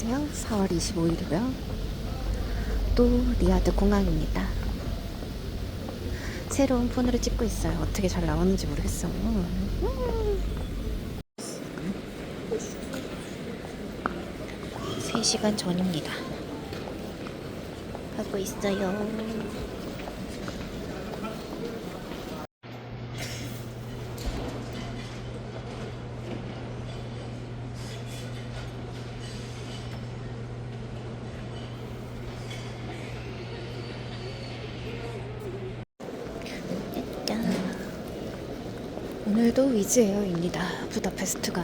안녕하세요. 4월 25일이고요. 또 리아드 공항입니다. 새로운 폰으로 찍고 있어요. 어떻게 잘 나오는지 모르겠어. 음. 3시간 전입니다. 가고 있어요. 오늘도 위즈에어입니다. 부다페스트 가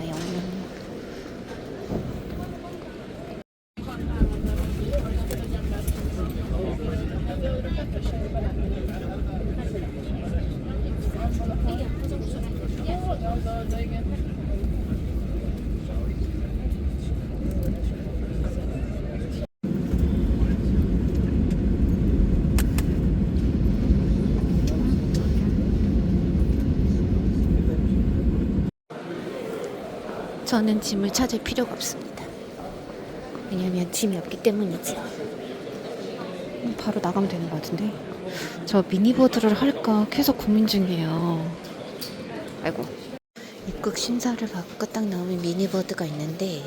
요. 저는 짐을 찾을 필요가 없습니다. 왜냐면 짐이 없기 때문이지. 음, 바로 나가면 되는 것 같은데. 저 미니보드를 할까 계속 고민 중이에요. 아이고. 입국 심사를 받고 딱 나오면 미니보드가 있는데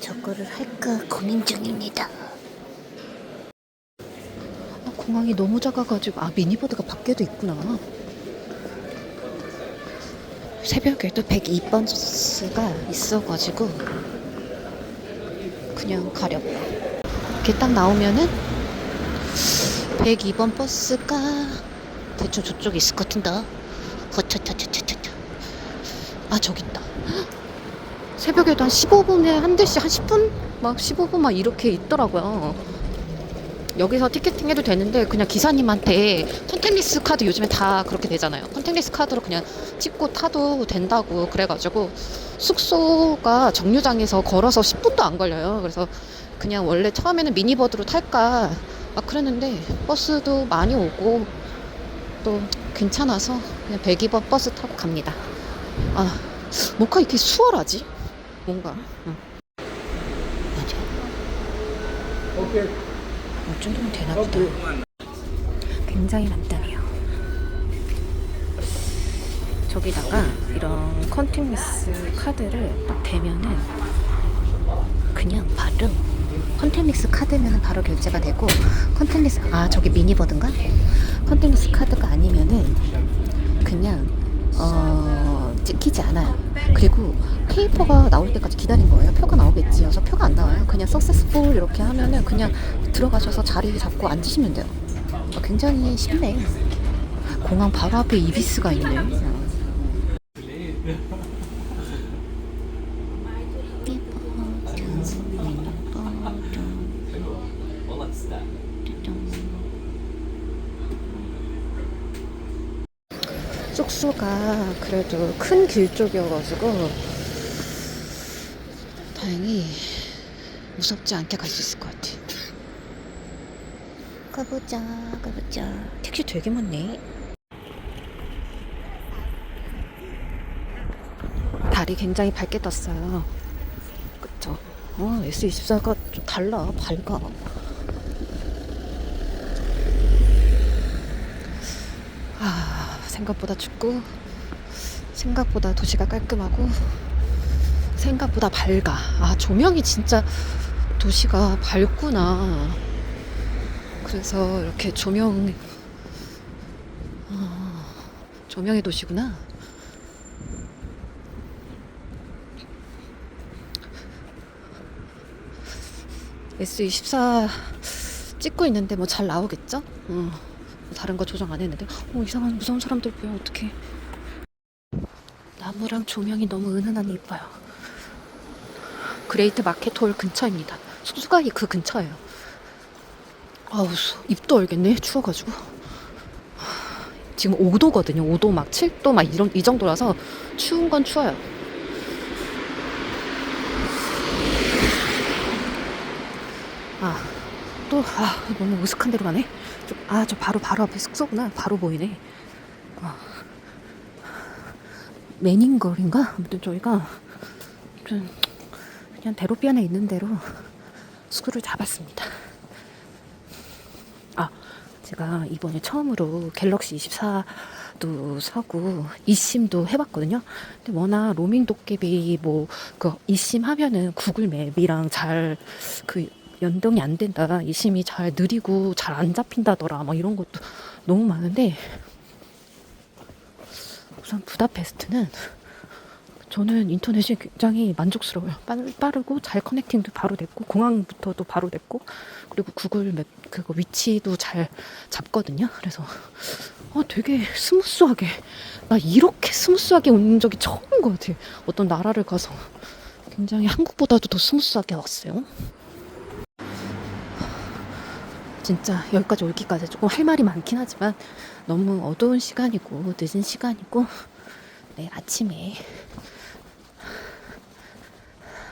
저거를 할까 고민 중입니다. 아, 공항이 너무 작아가지고 아 미니보드가 밖에도 있구나. 새벽에도 102번 버스가 있어가지고 그냥 가려고. 이렇게 딱 나오면은 102번 버스가 대충 저쪽에 있을 것 같은데 거차차차차차 아 저기 있다. 새벽에도 한 15분에 한 대씩 한 10분? 막 15분 막 이렇게 있더라고요 여기서 티켓팅 해도 되는데 그냥 기사님한테 컨택리스 카드 요즘에 다 그렇게 되잖아요. 컨택리스 카드로 그냥 찍고 타도 된다고 그래가지고 숙소가 정류장에서 걸어서 10분도 안 걸려요. 그래서 그냥 원래 처음에는 미니버드로 탈까 막 그랬는데 버스도 많이 오고 또 괜찮아서 그냥 102번 버스 타고 갑니다. 아, 뭐가 이렇게 수월하지? 뭔가. 응. 맞아. 이 정도면 되나 보다. 굉장히 간단해요. 저기다가 이런 컨택리스 카드를 딱 대면은 그냥 바로 컨택리스 카드면은 바로 결제가 되고 컨택리스 아 저기 미니버든가 컨택리스 카드가 아니면은 그냥 어 찍히지 않아요. 그리고 페이퍼가 나올 때까지 기다린 거예요. 표가 나오겠지. 그래서 표가 안 나와요. 그냥 석세스풀 이렇게 하면은 그냥 들어가셔서 자리 잡고 앉으시면 돼요. 어, 굉장히 쉽네. 공항 바로 앞에 이비스가 있네. 숙소가 그래도 큰 길 쪽이어가지고 다행히 무섭지 않게 갈 수 있을 것 같아. 가보자, 가보자. 택시 되게 많네. 달이 굉장히 밝게 떴어요. 그쵸? 어, S24가 좀 달라, 밝아. 아, 생각보다 춥고, 생각보다 도시가 깔끔하고, 생각보다 밝아. 아, 조명이 진짜 도시가 밝구나. 그래서 이렇게 조명, 어, 조명의 도시구나. S24 찍고 있는데 뭐 잘 나오겠죠? 어, 다른 거 조정 안 했는데. 어, 이상한 무서운 사람들 보여, 어떡해. 나무랑 조명이 너무 은은하니 이뻐요. 그레이트 마켓홀 근처입니다. 숙소가 그 근처예요. 아우, 입도 얼겠네. 추워가지고. 지금 5도거든요. 5도 막 7도 막 이런, 이 정도라서 추운 건 추워요. 아, 또, 아, 너무 으슥한 데로 가네. 저, 아, 저 바로, 바로 앞에 숙소구나. 바로 보이네. 아. 매닝걸인가? 아무튼 저희가 좀 그냥 대로변에 있는 대로 숙소를 잡았습니다. 아, 제가 이번에 처음으로 갤럭시 24도 사고 이심도 해봤거든요. 근데 워낙 로밍 도깨비 뭐 그 이심 하면은 구글 맵이랑 잘 그 연동이 안 된다. 이심이 잘 느리고 잘 안 잡힌다더라. 막 이런 것도 너무 많은데 우선 부다페스트는 저는 인터넷이 굉장히 만족스러워요. 빠르, 빠르고 잘 커넥팅도 바로 됐고 공항부터도 바로 됐고 그리고 구글 맵 그거 위치도 잘 잡거든요. 그래서 어 되게 스무스하게 나 이렇게 스무스하게 온 적이 처음인 것 같아요. 어떤 나라를 가서 굉장히 한국보다도 더 스무스하게 왔어요. 진짜 여기까지 올기까지 조금 할 말이 많긴 하지만 너무 어두운 시간이고 늦은 시간이고 내일 아침에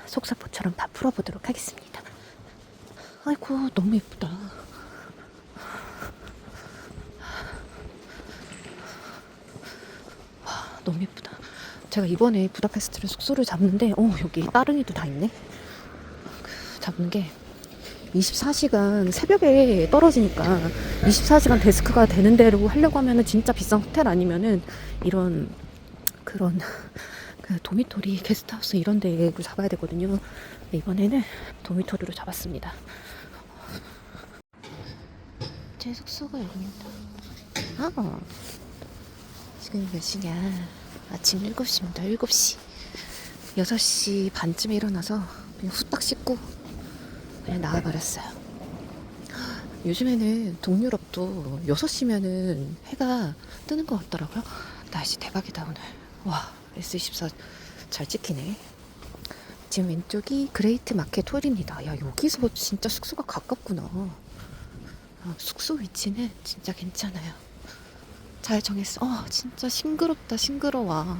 속사포처럼 다 풀어보도록 하겠습니다. 아이고 너무 예쁘다. 와 너무 예쁘다. 제가 이번에 부다페스트를 숙소를 잡는데 어 여기 따릉이도 다 있네. 그, 잡는 게 24시간 새벽에 떨어지니까 24시간 데스크가 되는 대로 하려고 하면은 진짜 비싼 호텔 아니면은 이런 그런 그 도미토리 게스트하우스 이런 데로 잡아야 되거든요. 근데 이번에는 도미토리로 잡았습니다. 제 숙소가 여기입니다. 아, 지금 몇 시냐? 아침 7시입니다. 7시. 6시 반쯤에 일어나서 그냥 후딱 씻고 그냥 나와버렸어요. 요즘에는 동유럽도 6시면은 해가 뜨는 것 같더라고요. 날씨 대박이다, 오늘. 와, S24 잘 찍히네. 지금 왼쪽이 그레이트 마켓 홀입니다. 야, 여기서 진짜 숙소가 가깝구나. 아, 숙소 위치는 진짜 괜찮아요. 잘 정했어. 어, 진짜 싱그럽다, 싱그러워.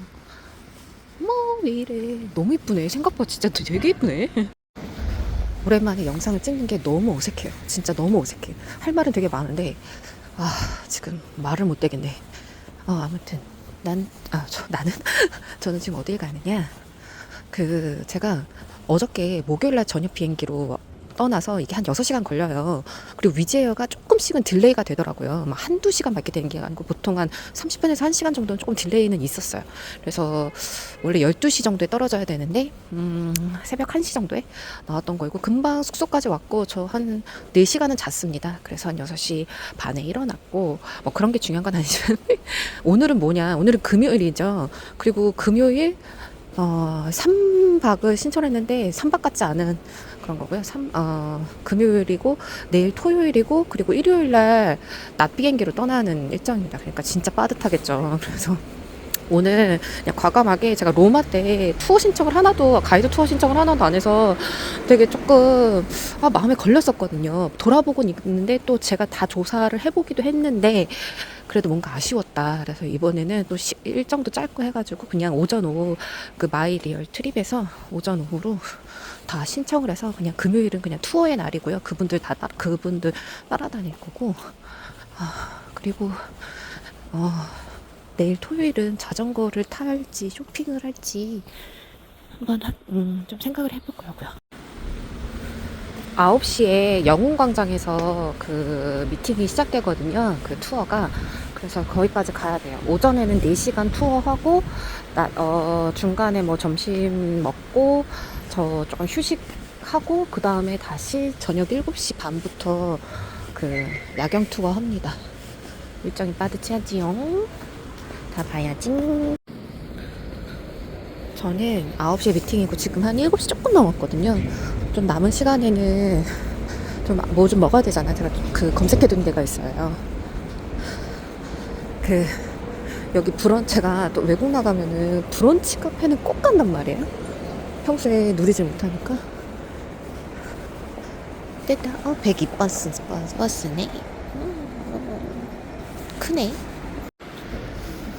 뭐, 왜 이래. 너무 이쁘네. 생각보다 진짜 되게 이쁘네. 오랜만에 영상을 찍는 게 너무 어색해요. 진짜 너무 어색해. 할 말은 되게 많은데, 아, 지금 말을 못 되겠네. 어, 아무튼, 난, 아, 저, 나는, 저는 지금 어딜 가느냐. 그, 제가 어저께 목요일날 저녁 비행기로 떠나서 이게 한 6시간 걸려요. 그리고 위즈에어가 조금씩은 딜레이가 되더라고요. 막 한두 시간 밖에 되는 게 아니고 보통 한 30분에서 1시간 정도는 조금 딜레이는 있었어요. 그래서 원래 12시 정도에 떨어져야 되는데, 음, 새벽 1시 정도에 나왔던 거이고, 금방 숙소까지 왔고, 저 한 4시간은 잤습니다. 그래서 한 6시 반에 일어났고, 뭐 그런 게 중요한 건 아니지만, 오늘은 뭐냐, 오늘은 금요일이죠. 그리고 금요일, 어, 3박을 신청했는데, 3박 같지 않은 그런 거고요. 3, 어, 금요일이고, 내일 토요일이고, 그리고 일요일 날 낮 비행기로 떠나는 일정입니다. 그러니까 진짜 빠듯하겠죠. 그래서 오늘 그냥 과감하게 제가 로마 때 투어 신청을 하나도 가이드 투어 신청을 하나도 안 해서 되게 조금 아, 마음에 걸렸었거든요. 돌아보고 있는데 또 제가 다 조사를 해보기도 했는데 그래도 뭔가 아쉬웠다. 그래서 이번에는 또 시- 일정도 짧고 해가지고 그냥 오전 오후 그 마이 리얼 트립에서 오전 오후로 다 신청을 해서 그냥 금요일은 그냥 투어의 날이고요. 그분들 다 따, 그분들 따라다닐 거고 아, 그리고 어, 내일 토요일은 자전거를 탈지 쇼핑을 할지 한번 하- 음, 좀 생각을 해볼 거고요. 9시에 영웅광장에서 그 미팅이 시작되거든요. 그 투어가. 그래서 거기까지 가야 돼요. 오전에는 4시간 투어하고, 나, 어, 중간에 뭐 점심 먹고, 저 조금 휴식하고, 그 다음에 다시 저녁 7시 반부터 그 야경 투어 합니다. 일정이 빠듯해야지요. 다 봐야지. 저는 9시에 미팅이고 지금 한 7시 조금 넘었거든요. 좀 남은 시간에는 좀 뭐 좀 먹어야 되잖아. 제가 그 검색해둔 데가 있어요. 그 여기 브런 제가 또 외국 나가면은 브런치 카페는 꼭 간단 말이에요. 평소에 누리질 못하니까. 됐다. 어, 102버스 버스, 버스네. 음, 크네.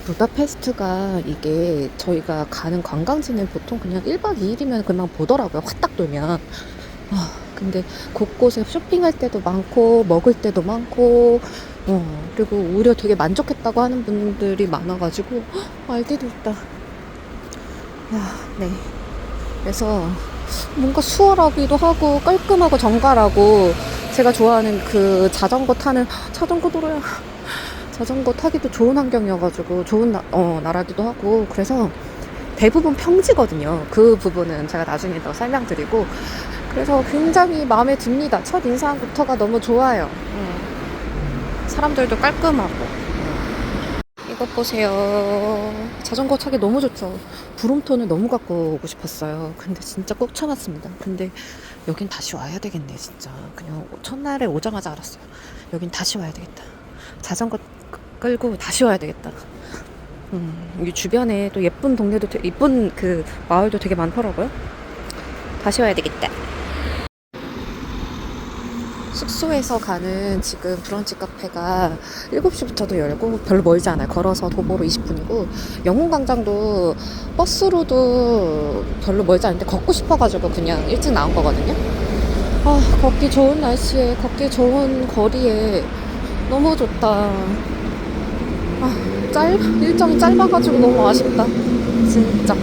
부다페스트가 이게 저희가 가는 관광지는 보통 그냥 1박 2일이면 그냥 보더라고요. 화딱 돌면. 아, 근데 곳곳에 쇼핑할 때도 많고, 먹을 때도 많고, 어, 그리고 오히려 되게 만족했다고 하는 분들이 많아가지고, 헉, 알게도 있다. 야, 네. 그래서 뭔가 수월하기도 하고 깔끔하고 정갈하고 제가 좋아하는 그 자전거 타는 자전거 도로야 자전거 타기도 좋은 환경이어가지고 좋은 나, 어, 나라기도 하고 그래서 대부분 평지거든요. 그 부분은 제가 나중에 더 설명드리고 그래서 굉장히 마음에 듭니다. 첫 인상부터가 너무 좋아요. 음. 사람들도 깔끔하고 음. 이것 보세요. 자전거 타기 너무 좋죠. 브롬톤을 너무 갖고 오고 싶었어요. 근데 진짜 꼭 참았습니다. 근데 여긴 다시 와야 되겠네, 진짜. 그냥 첫날에 오자마자 알았어요. 여긴 다시 와야 되겠다. 자전거 끌고 다시 와야 되겠다. 음, 여기 주변에 또 예쁜 동네도, 되- 예쁜 그 마을도 되게 많더라고요. 다시 와야 되겠다. 숙소에서 가는 지금 브런치 카페가 7시부터도 열고 별로 멀지 않아요. 걸어서 도보로 20분이고 영웅광장도 버스로도 별로 멀지 않은데 걷고 싶어가지고 그냥 일찍 나온 거거든요. 아 걷기 좋은 날씨에 걷기 좋은 거리에 너무 좋다. 아 짧, 일정이 짧아가지고 너무 아쉽다. 진짜.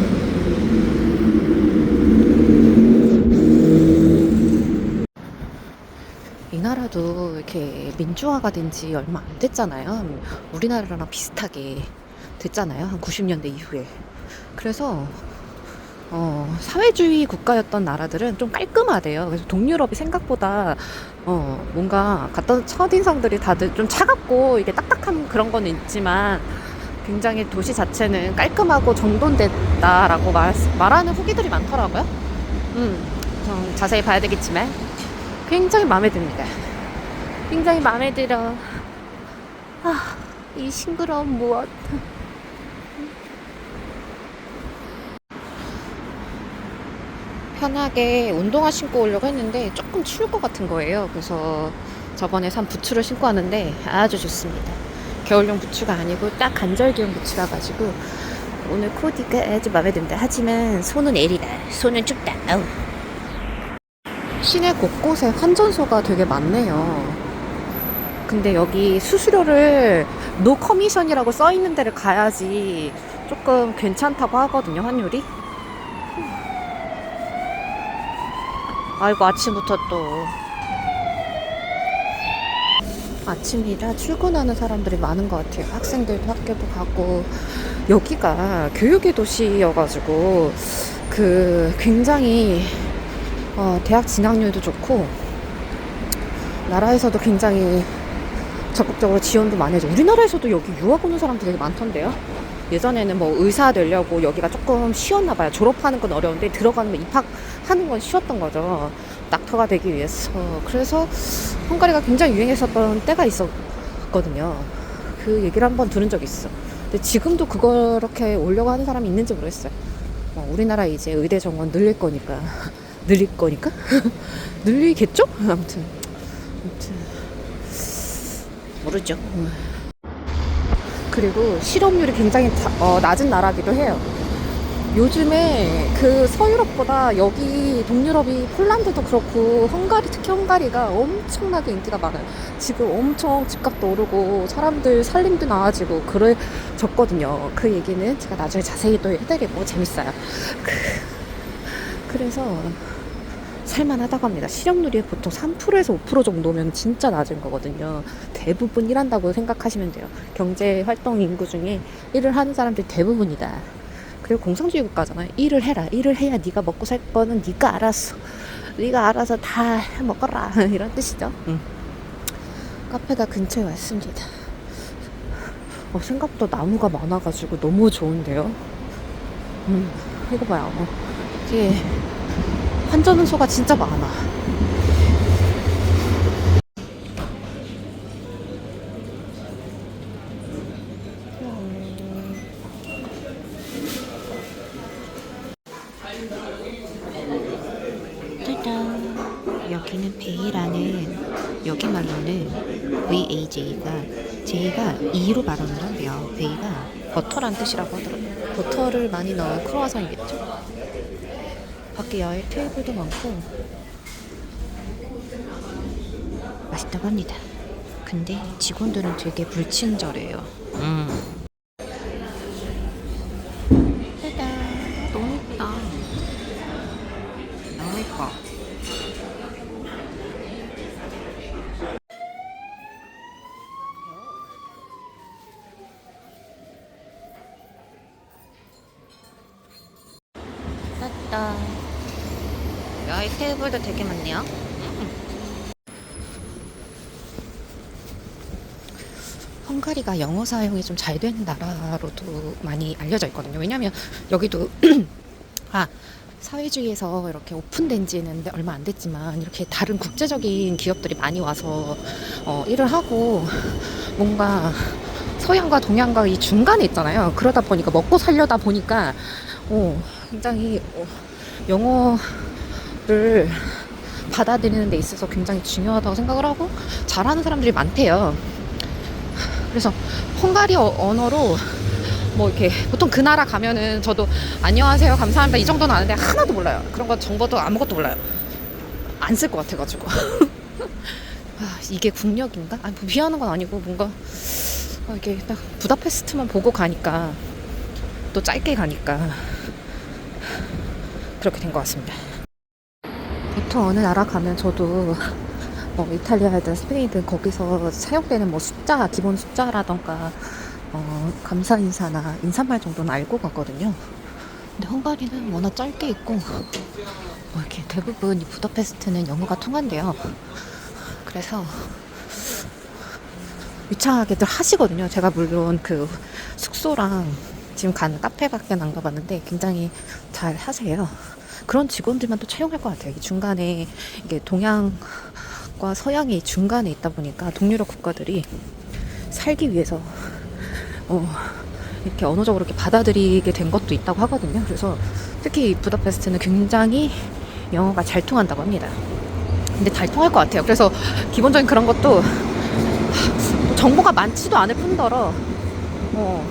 이 나라도 이렇게 민주화가 된 지 얼마 안 됐잖아요. 우리나라랑 비슷하게 됐잖아요. 한 90년대 이후에. 그래서 어, 사회주의 국가였던 나라들은 좀 깔끔하대요. 그래서 동유럽이 생각보다 어, 뭔가 갔던 첫인상들이 다들 좀 차갑고 이게 딱딱한 그런 건 있지만 굉장히 도시 자체는 깔끔하고 정돈됐다라고 말, 말하는 후기들이 많더라고요. 음, 좀 자세히 봐야 되겠지만 굉장히 마음에 듭니다. 굉장히 마음에 들어. 아, 이 싱그러운 무엇. 편하게 운동화 신고 오려고 했는데 조금 추울 것 같은 거예요. 그래서 저번에 산 부츠를 신고 왔는데 아주 좋습니다. 겨울용 부츠가 아니고 딱 간절기용 부츠라 가지고 오늘 코디가 아주 마음에 듭니다. 하지만 손은 애리다. 손은 춥다. 아우. 시내 곳곳에 환전소가 되게 많네요. 근데 여기 수수료를 노 커미션이라고 써 있는 데를 가야지 조금 괜찮다고 하거든요, 환율이. 아이고, 아침부터 또. 아침이라 출근하는 사람들이 많은 것 같아요. 학생들도 학교도 가고. 여기가 교육의 도시여가지고, 그, 굉장히, 어, 대학 진학률도 좋고, 나라에서도 굉장히 적극적으로 지원도 많이 해줘. 우리나라에서도 여기 유학 오는 사람들 되게 많던데요. 예전에는 뭐 의사 되려고 여기가 조금 쉬웠나 봐요. 졸업하는 건 어려운데 들어가는 거 입학하는 건 쉬웠던 거죠. 닥터가 되기 위해서. 그래서 헝가리가 굉장히 유행했었던 때가 있었거든요. 그 얘기를 한번 들은 적이 있어. 근데 지금도 그렇게 오려고 하는 사람이 있는지 모르겠어요. 뭐 우리나라 이제 의대 정원 늘릴 거니까. 늘릴 거니까? 늘리겠죠? 아무튼. 아무튼. 모르죠. 그리고 실업률이 굉장히 자- 어, 낮은 나라기도 해요. 요즘에 그 서유럽보다 여기 동유럽이 폴란드도 그렇고 헝가리 특히 헝가리가 엄청나게 인기가 많아요. 지금 엄청 집값도 오르고 사람들 살림도 나아지고 그래졌거든요. 그 얘기는 제가 나중에 자세히 또 해드리고 재밌어요. 그, 그래서 살만하다고 합니다. 실업률이 보통 3%에서 5% 정도면 진짜 낮은 거거든요. 대부분 일한다고 생각하시면 돼요. 경제 활동 인구 중에 일을 하는 사람들이 대부분이다. 그리고 공산주의 국가잖아요. 일을 해라. 일을 해야 네가 먹고 살 거는 네가 알아서. 네가 알아서 다 먹어라. 이런 뜻이죠. 응. 카페가 근처에 왔습니다. 어, 생각보다 나무가 많아가지고 너무 좋은데요. 음, 이거 봐요. 어, 이게 환전소가 진짜 많아. 짜잔. 여기는 베이라는 여기 말로는 VAJ가 J가 2로 발음을 한대요. 베이가 버터란 뜻이라고 하더라고요. 버터를 많이 넣은 크로와상이겠죠? 밖에 야외 테이블도 많고 맛있다고 합니다. 근데 직원들은 되게 불친절해요. 음. 짜잔, 너무 예쁘다. 감사합니다. 야, 이 테이블도 되게 많네요. 헝가리가 영어 사용이 좀잘 되는 나라로도 많이 알려져 있거든요. 왜냐면 여기도 아 사회주의에서 이렇게 오픈된 지는 얼마 안 됐지만 이렇게 다른 국제적인 기업들이 많이 와서 어, 일을 하고 뭔가 서양과 동양과 이 중간에 있잖아요. 그러다 보니까 먹고 살려다 보니까 어, 굉장히 어, 영어를 받아들이는 데 있어서 굉장히 중요하다고 생각을 하고 잘하는 사람들이 많대요. 그래서 헝가리어 언어로 뭐 이렇게 보통 그 나라 가면은 저도 안녕하세요 감사합니다 이 정도는 아는데 하나도 몰라요. 그런 거 정보도 아무것도 몰라요. 안 쓸 것 같아가지고. 아, 이게 국력인가? 아니 뭐 미안한 건 아니고 뭔가 아, 이게 딱 부다페스트만 보고 가니까 또 짧게 가니까 그렇게 된 것 같습니다. 보통 어느 나라 가면 저도 뭐 이탈리아든 스페인이든 거기서 사용되는 뭐 숫자 기본 숫자라던가 어, 감사 인사나 인사말 정도는 알고 가거든요. 근데 헝가리는 워낙 짧게 있고 뭐 이렇게 대부분 이 부다페스트는 영어가 통한대요. 그래서 유창하게들 하시거든요. 제가 물론 그 숙소랑 지금 간 카페밖에 안 가봤는데 굉장히 잘 하세요. 그런 직원들만 또 채용할 것 같아요. 이 중간에 이게 동양 과 서양이 중간에 있다 보니까 동유럽 국가들이 살기 위해서 어, 이렇게 언어적으로 이렇게 받아들이게 된 것도 있다고 하거든요. 그래서 특히 이 부다페스트는 굉장히 영어가 잘 통한다고 합니다. 근데 잘 통할 것 같아요. 그래서 기본적인 그런 것도 하, 정보가 많지도 않을 뿐더러 어,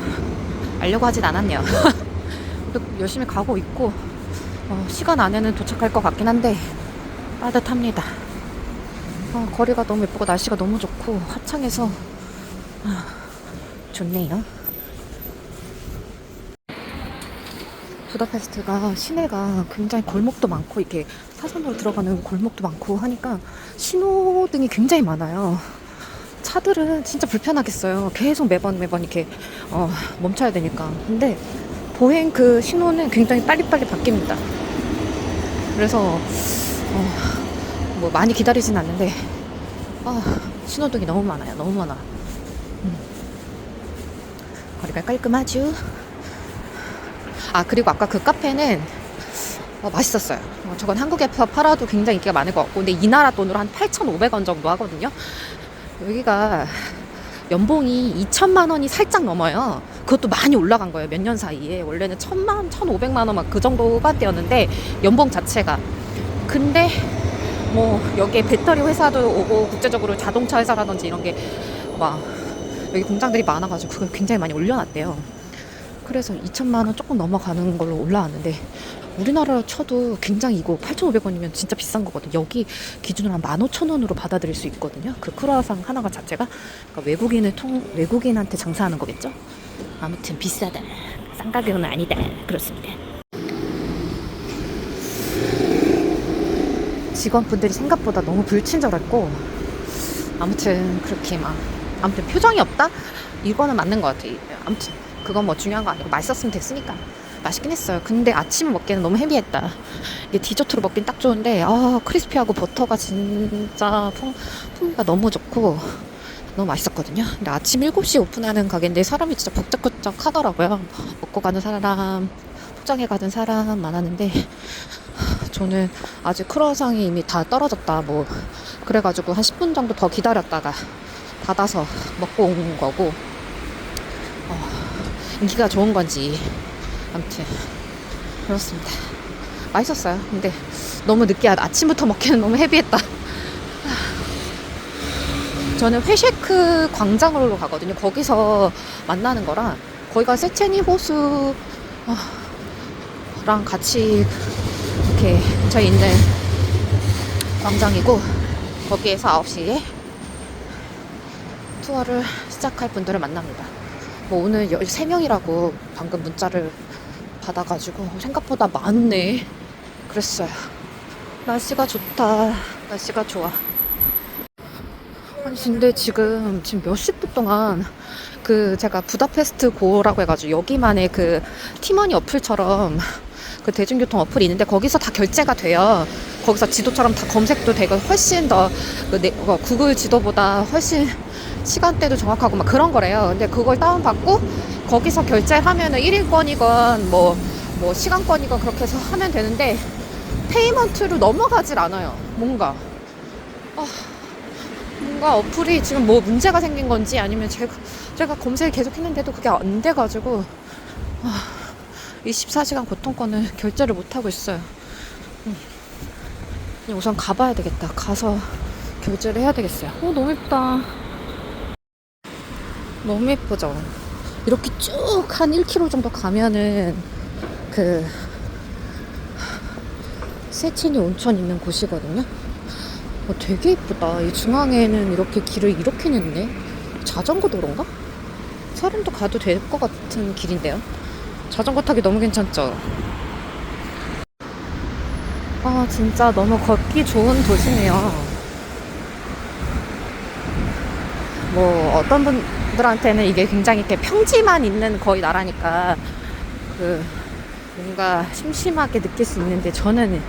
알려고 하진 않았네요. 열심히 가고 있고 어, 시간 안에는 도착할 것 같긴 한데 빠듯합니다. 어, 거리가 너무 예쁘고 날씨가 너무 좋고 화창해서 아, 좋네요. 부다페스트가 시내가 굉장히 골목도 많고 이렇게 사선으로 들어가는 골목도 많고 하니까 신호등이 굉장히 많아요. 차들은 진짜 불편하겠어요. 계속 매번 매번 이렇게 어, 멈춰야 되니까. 근데 보행 그 신호는 굉장히 빨리빨리 바뀝니다. 그래서 어, 뭐 많이 기다리진 않는데 아, 신호등이 너무 많아요. 너무 많아. 거리가 깔끔하죠. 아 그리고 아까 그 카페는 어, 맛있었어요. 어, 저건 한국에서 팔아도 굉장히 인기가 많을 것 같고 근데 이 나라 돈으로 한 8,500원 정도 하거든요. 여기가 연봉이 2천만 원이 살짝 넘어요. 그것도 많이 올라간 거예요. 몇 년 사이에. 원래는 1천만 원, 1,500만 원 막 그 정도 후반대였는데 연봉 자체가. 근데 뭐 여기에 배터리 회사도 오고 국제적으로 자동차 회사라든지 이런 게 막 여기 공장들이 많아가지고 그걸 굉장히 많이 올려놨대요. 그래서 2천만 원 조금 넘어가는 걸로 올라왔는데 우리나라로 쳐도 굉장히 이거 8,500원이면 진짜 비싼 거거든요. 여기 기준으로 한 15,000원으로 받아들일 수 있거든요. 그 크루아상 하나가 자체가 그러니까 외국인을 통 외국인한테 장사하는 거겠죠. 아무튼 비싸다. 싼 가격은 아니다. 그렇습니다. 직원분들이 생각보다 너무 불친절했고 아무튼 그렇게 막 아무튼 표정이 없다? 이거는 맞는 것 같아. 아무튼 그건 뭐 중요한 거 아니고 맛있었으면 됐으니까 맛있긴 했어요. 근데 아침 먹기에는 너무 헤비했다. 이게 디저트로 먹긴 딱 좋은데 아 크리스피하고 버터가 진짜 풍, 풍미가 너무 좋고 너무 맛있었거든요. 근데 아침 7시 오픈하는 가게인데 사람이 진짜 북적북적 하더라고요. 먹고 가는 사람, 포장해 가는 사람 많았는데 저는 아직 크루아상이 이미 다 떨어졌다 뭐. 그래가지고 한 10분 정도 더 기다렸다가 받아서 먹고 온 거고. 어, 인기가 좋은 건지. 아무튼 그렇습니다. 맛있었어요. 근데 너무 느끼하다 아침부터 먹기는 너무 헤비했다. 저는 회쉐크 광장으로 가거든요. 거기서 만나는 거라 거기가 세체니 호수랑 같이 이렇게 근처에 있는 광장이고 거기에서 9시에 투어를 시작할 분들을 만납니다. 뭐 오늘 13명이라고 방금 문자를 받아가지고 생각보다 많네. 그랬어요. 날씨가 좋다. 날씨가 좋아. 아니 근데 지금 지금 몇십 분 동안 그 제가 부다페스트 고라고 해가지고 여기만의 그 티머니 어플처럼 그 대중교통 어플이 있는데 거기서 다 결제가 돼요. 거기서 지도처럼 다 검색도 되고 훨씬 더 그 네, 어, 구글 지도보다 훨씬 시간대도 정확하고 막 그런 거래요. 근데 그걸 다운받고 거기서 결제를 하면은 1인권이건 뭐, 뭐 시간권이건 그렇게 해서 하면 되는데 페이먼트로 넘어가질 않아요. 뭔가. 아, 뭔가 어플이 지금 뭐 문제가 생긴 건지 아니면 제가, 제가 검색을 계속 했는데도 그게 안 돼가지고 아, 24시간 고통권을 결제를 못하고 있어요. 음. 우선 가봐야 되겠다. 가서 결제를 해야 되겠어요. 오, 너무 예쁘다. 너무 예쁘죠? 이렇게 쭉 한 1km 정도 가면은 그 세친이 온천 있는 곳이거든요. 어, 되게 예쁘다. 이 중앙에는 이렇게 길을 이렇게 냈네. 자전거 도로인가? 사람도 가도 될 것 같은 길인데요. 자전거 타기 너무 괜찮죠? 아, 진짜 너무 걷기 좋은 도시네요. 뭐, 어떤 분들한테는 이게 굉장히 이렇게 평지만 있는 거의 나라니까, 그, 뭔가 심심하게 느낄 수 있는데, 저는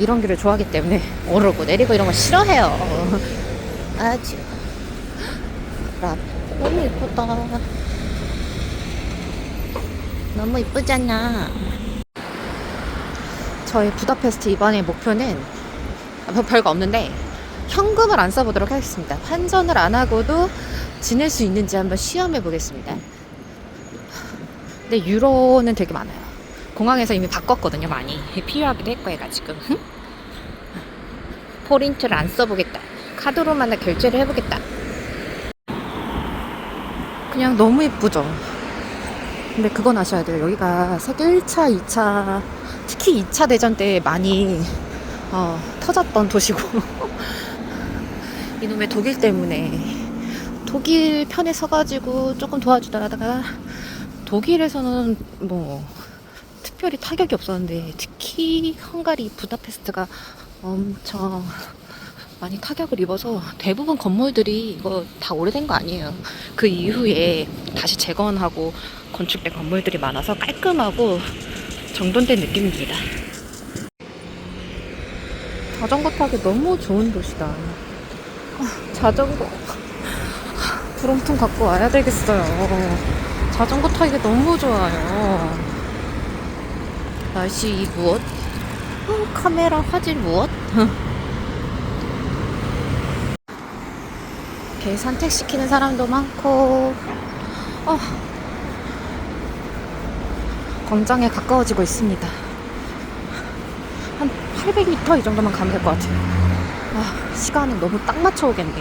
이런 길을 좋아하기 때문에 오르고 내리고 이런 거 싫어해요. 아주. 라, 너무 예쁘다. 너무 이쁘잖아. 저의 부다페스트 이번의 목표는 아, 별- 별거 없는데 현금을 안 써보도록 하겠습니다. 환전을 안 하고도 지낼 수 있는지 한번 시험해 보겠습니다. 근데 유로는 되게 많아요. 공항에서 이미 바꿨거든요, 많이. 필요하기도 했고 해가지고. 포린트를 안 써보겠다. 카드로만 결제를 해보겠다. 그냥 너무 예쁘죠? 근데 그건 아셔야 돼요. 여기가 세계 1차, 2차, 특히 2차 대전 때 많이 어, 터졌던 도시고 이놈의 독일 때문에 독일 편에 서가지고 조금 도와주다가 독일에서는 뭐 특별히 타격이 없었는데 특히 헝가리 부다페스트가 엄청 많이 타격을 입어서 대부분 건물들이 이거 다 오래된 거 아니에요. 그 이후에 다시 재건하고 건축된 건물들이 많아서 깔끔하고 정돈된 느낌입니다. 자전거 타기 너무 좋은 도시다. 아, 자전거 부럼통 갖고 와야 되겠어요. 자전거 타기 너무 좋아요. 날씨 이 무엇? 어, 카메라 화질 무엇? 이렇게 산책시키는 사람도 많고 어, 광장에 가까워지고 있습니다. 한 800m 이 정도만 가면 될 것 같아요. 아, 시간은 너무 딱 맞춰 오겠네.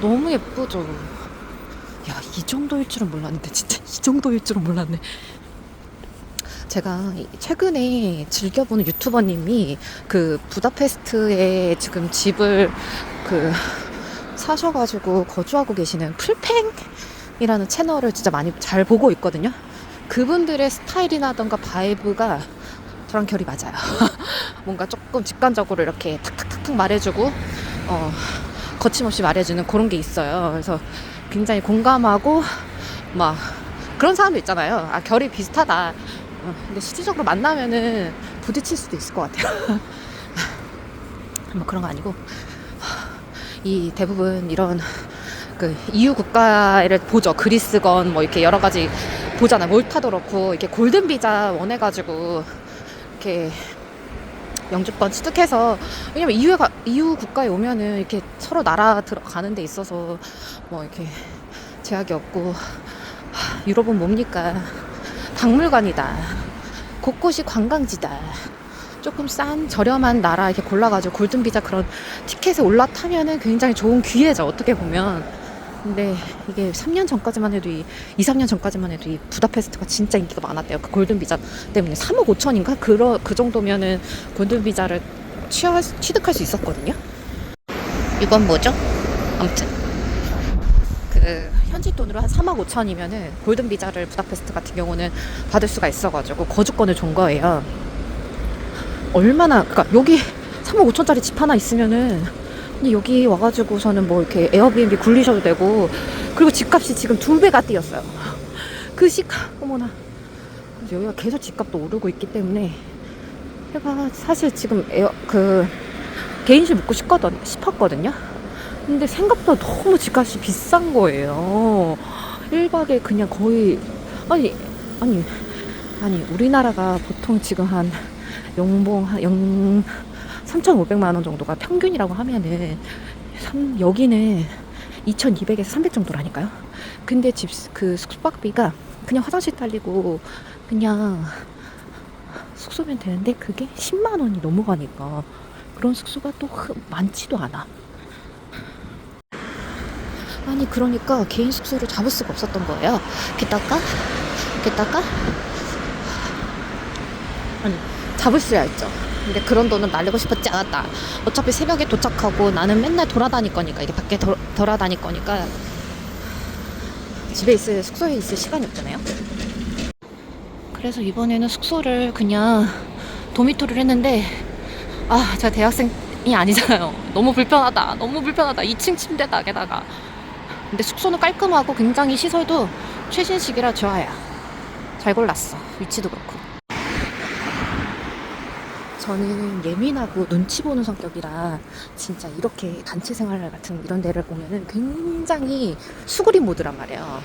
너무 예쁘죠? 야, 이 정도일 줄은 몰랐는데, 진짜 이 정도일 줄은 몰랐네. 제가 최근에 즐겨보는 유튜버님이 그 부다페스트에 지금 집을 그 사셔가지고 거주하고 계시는 풀팽이라는 채널을 진짜 많이 잘 보고 있거든요. 그분들의 스타일이나던가 바이브가 저랑 결이 맞아요. 뭔가 조금 직관적으로 이렇게 탁탁탁탁 말해주고, 어, 거침없이 말해주는 그런 게 있어요. 그래서 굉장히 공감하고, 막, 그런 사람도 있잖아요. 아, 결이 비슷하다. 어, 근데 실질적으로 만나면은 부딪힐 수도 있을 것 같아요. 뭐 그런 거 아니고, 이 대부분 이런 그 EU 국가를 보죠. 그리스건 뭐 이렇게 여러 가지 보잖아요. 몰타도 그렇고 이렇게 골든 비자 원해가지고 이렇게 영주권 취득해서 왜냐면 EU 가 EU 국가에 오면은 이렇게 서로 나라 들어가는 데 있어서 뭐 이렇게 제약이 없고 하, 유럽은 뭡니까 박물관이다. 곳곳이 관광지다. 조금 싼 저렴한 나라 이렇게 골라가지고 골든 비자 그런 티켓에 올라타면은 굉장히 좋은 기회죠 어떻게 보면 근데 이게 3년 전까지만 해도 이 2, 3년 전까지만 해도 이 부다페스트가 진짜 인기가 많았대요. 그 골든 비자 때문에 3억 5천인가? 그러, 그 정도면은 골든 비자를 취할, 취득할 수 있었거든요. 이건 뭐죠? 아무튼. 그 현지 돈으로 한 3억 5천이면은 골든 비자를 부다페스트 같은 경우는 받을 수가 있어가지고 거주권을 준 거예요. 얼마나 그러니까 여기 3억 5천짜리 집 하나 있으면은 그냥 여기 와가지고서는 뭐 이렇게 에어비앤비 굴리셔도 되고 그리고 집값이 지금 두 배가 뛰었어요. 그시 어머나 그래서 여기가 계속 집값도 오르고 있기 때문에 제가 사실 지금 에어 그 개인실 묵고 싶거든 싶었거든요. 근데 생각보다 너무 집값이 비싼 거예요. 1박에 그냥 거의 아니 아니 아니 우리나라가 보통 지금 한 연봉 한 영 3,500만 원 정도가 평균이라고 하면은 삼- 여기는 2,200에서 300 정도라니까요. 근데 집 그 숙박비가 그냥 화장실 딸리고 그냥 숙소면 되는데 그게 10만 원이 넘어가니까 그런 숙소가 또 흔- 많지도 않아. 아니 그러니까 개인 숙소를 잡을 수가 없었던 거예요. 게다가 게다가 아니 잡으셔야 했죠. 근데 그런 돈은 날리고 싶었지 않았다. 어차피 새벽에 도착하고 나는 맨날 돌아다닐 거니까 이게 밖에 도, 돌아다닐 거니까 집에 있을 숙소에 있을 시간이 없잖아요. 그래서 이번에는 숙소를 그냥 도미토리를 했는데 아 제가 대학생이 아니잖아요. 너무 불편하다. 너무 불편하다. 2층 침대다 게다가. 근데 숙소는 깔끔하고 굉장히 시설도 최신식이라 좋아요. 잘 골랐어. 위치도 그렇고. 저는 예민하고 눈치 보는 성격이라 진짜 이렇게 단체 생활 같은 이런 데를 보면은 굉장히 수그리 모드란 말이에요.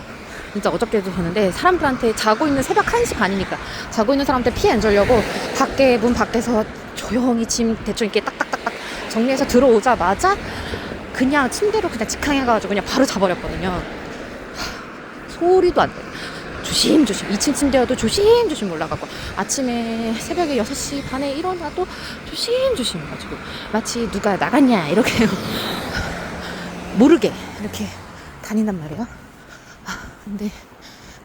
진짜 어저께도 봤는데 사람들한테 자고 있는 새벽 1시 반이니까 자고 있는 사람한테 피해 안 주려고 밖에 문 밖에서 조용히 짐 대충 이렇게 딱딱딱딱 정리해서 들어오자마자 그냥 침대로 그냥 직항해가지고 그냥 바로 자버렸거든요. 하, 소리도 안 돼. 조심조심. 2층 침대여도 조심조심 올라가고. 아침에 새벽에 6시 반에 일어나도 조심조심 해가지고 마치 누가 나갔냐 이렇게. 모르게 이렇게 다닌단 말이에요. 아, 근데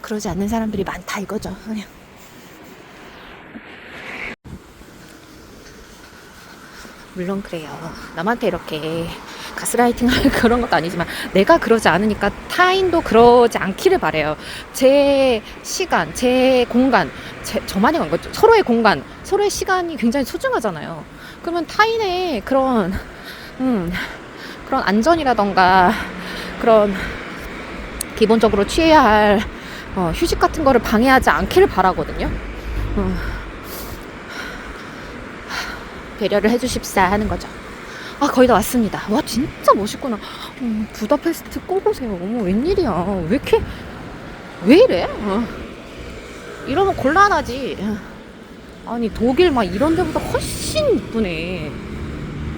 그러지 않는 사람들이 많다 이거죠. 그냥. 물론 그래요. 남한테 이렇게 가스라이팅 할 그런 것도 아니지만 내가 그러지 않으니까 타인도 그러지 않기를 바래요. 제 시간, 제 공간, 제, 저만이 간 거죠. 서로의 공간, 서로의 시간이 굉장히 소중하잖아요. 그러면 타인의 그런 음, 그런 안전이라던가 그런 기본적으로 취해야 할 어, 휴식 같은 거를 방해하지 않기를 바라거든요. 어. 배려를 해주십사 하는 거죠. 아 거의 다 왔습니다. 와 진짜 멋있구나. 음, 부다페스트 꼭 오세요. 어머 웬일이야. 왜 이렇게 왜 이래? 어. 이러면 곤란하지. 아니 독일 막 이런 데보다 훨씬 이쁘네.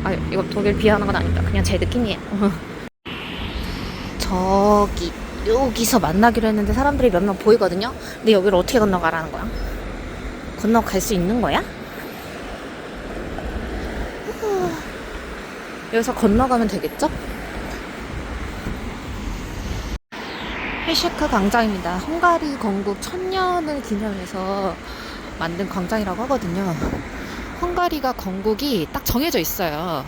아 이거 독일 비하하는 건 아닙니다. 그냥 제 느낌이에요. 저기 여기서 만나기로 했는데 사람들이 몇 명 보이거든요. 근데 여기를 어떻게 건너가라는 거야? 건너갈 수 있는 거야? 여기서 건너가면 되겠죠? 헤시크 광장입니다. 헝가리 건국 천년을 기념해서 만든 광장이라고 하거든요. 헝가리가 건국이 딱 정해져 있어요.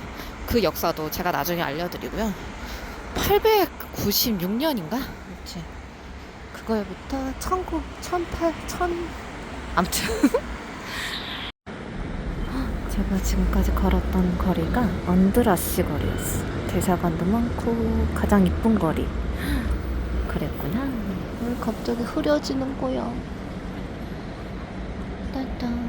그 역사도 제가 나중에 알려드리고요. 896년인가? 그렇지. 그거부터 1900, 1800, 1000 아무튼 제가 지금까지 걸었던 거리가 언드라시 거리였어. 대사관도 많고 가장 이쁜 거리. 그랬구나. 왜 갑자기 흐려지는 거야? 따단.